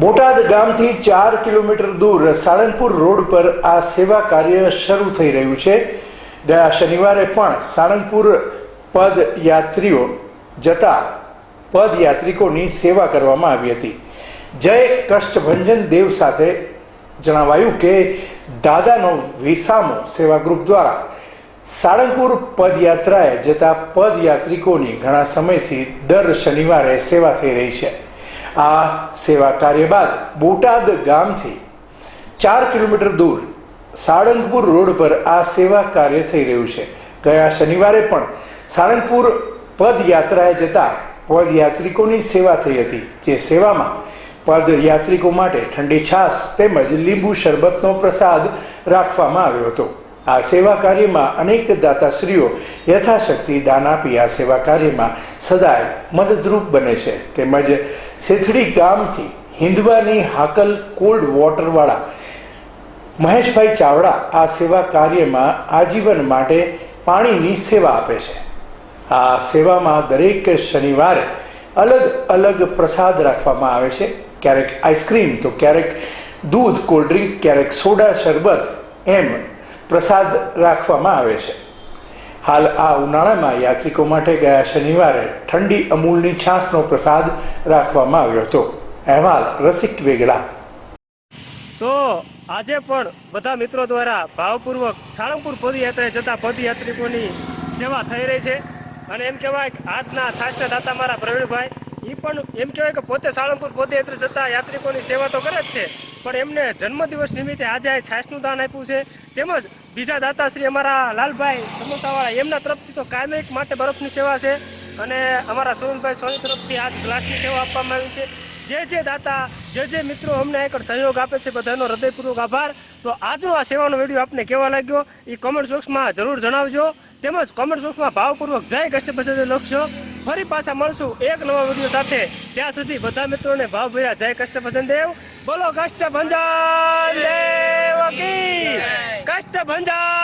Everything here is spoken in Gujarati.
બોટાદ ગામથી ચાર કિલોમીટર દૂર સાળંગપુર રોડ પર આ સેવા કાર્ય શરૂ થઈ રહ્યું છે. ગયા શનિવારે પણ સાળંગપુર પદયાત્રીઓ જતા પદયાત્રિકોની સેવા કરવામાં આવી હતી. જય કષ્ટભંજન દેવ સાથે જણાવાયું કે દાદાનો વિસામો સેવા ગ્રુપ દ્વારા સાળંગપુર પદયાત્રાએ જતા પદયાત્રિકોની ઘણા સમયથી દર શનિવારે સેવા થઈ રહી છે. આ સેવા કાર્ય બાદ બોટાદ ગામથી ચાર કિલોમીટર દૂર સાળંગપુર રોડ પર આ સેવા કાર્ય થઈ રહ્યું છે. ગયા શનિવારે પણ સાળંગપુર પદયાત્રાએ જતા પદયાત્રિકોની સેવા થઈ હતી, જે સેવામાં પદયાત્રિકો માટે ઠંડી છાશ તેમજ લીંબુ શરબતનો પ્રસાદ રાખવામાં આવ્યો હતો. આ સેવા કાર્યમાં અનેક દાતાશ્રીઓ યથાશક્તિ દાન આપી આ સેવા કાર્યમાં સદાય મદદરૂપ બને છે. તેમજ સેથડી ગામથી હિંદવાની હાકલ કોલ્ડ વોટરવાળા મહેશભાઈ ચાવડા આ સેવા કાર્યમાં આજીવન માટે પાણીની સેવા આપે છે. આ સેવામાં દરેક શનિવારે અલગ અલગ પ્રસાદ રાખવામાં આવે છે. ક્યારેક આઈસ્ક્રીમ, તો ક્યારેક દૂધ, કોલ્ડ ડ્રિંક, ક્યારેક સોડા, શરબત, એમ પ્રસાદ રાખવામાં આવે છે. હાલ આ ઉનાળામાં યાત્રિકો માટે ગયા શનિવારે ઠંડી અમૂલની છાશનો પ્રસાદ રાખવામાં આવ્યો હતો. અહેવાલ રસિક વેગડા. તો આજે પણ બધા મિત્રો દ્વારા ભાવપૂર્વક સાળંગપુર પદયાત્રાએ જતા પદયાત્રિકોની સેવા થઈ રહી છે. અને એમ કહેવાય કે આજના છાસના દાતા મારા પ્રવીણભાઈ એ પણ એમ કહેવાય કે પોતે સાળંગપુર પદયાત્રા જતા યાત્રિકોની સેવા તો કરે જ છે. પણ એમને જન્મદિવસ નિમિત્તે આજે આ છાસનું દાન આપ્યું છે. તેમજ બીજા દાતાશ્રી અમારા લાલભાઈ સમોસાવાળા, એમના તરફથી તો કાયમિક માટે બરફની સેવા છે. અને અમારા સુરેશભાઈ સોની તરફથી આજ ગ્લાસની સેવા આપવામાં આવી છે. જે જે દાતા, જે જે મિત્રો અમને એક સહયોગ આપે છે, બધાનો હૃદયપૂર્વક આભાર. તો આજનો આ સેવાનો વીડિયો આપને કેવા લાગ્યો એ કોમેન્ટ બોક્સમાં જરૂર જણાવજો. તેમજ કોમેન્ટ બોક્સમાં ભાવપૂર્વક જય કષ્ટભંજન લખજો. ફરી પાછા મળશું એક નવા વીડિયો સાથે. ત્યાં સુધી બધા મિત્રોને ભાવ ભર્યા. જય કષ્ટભંજન દેવ. બોલો કષ્ટભંજન દેવ કી. કષ્ટભંજન.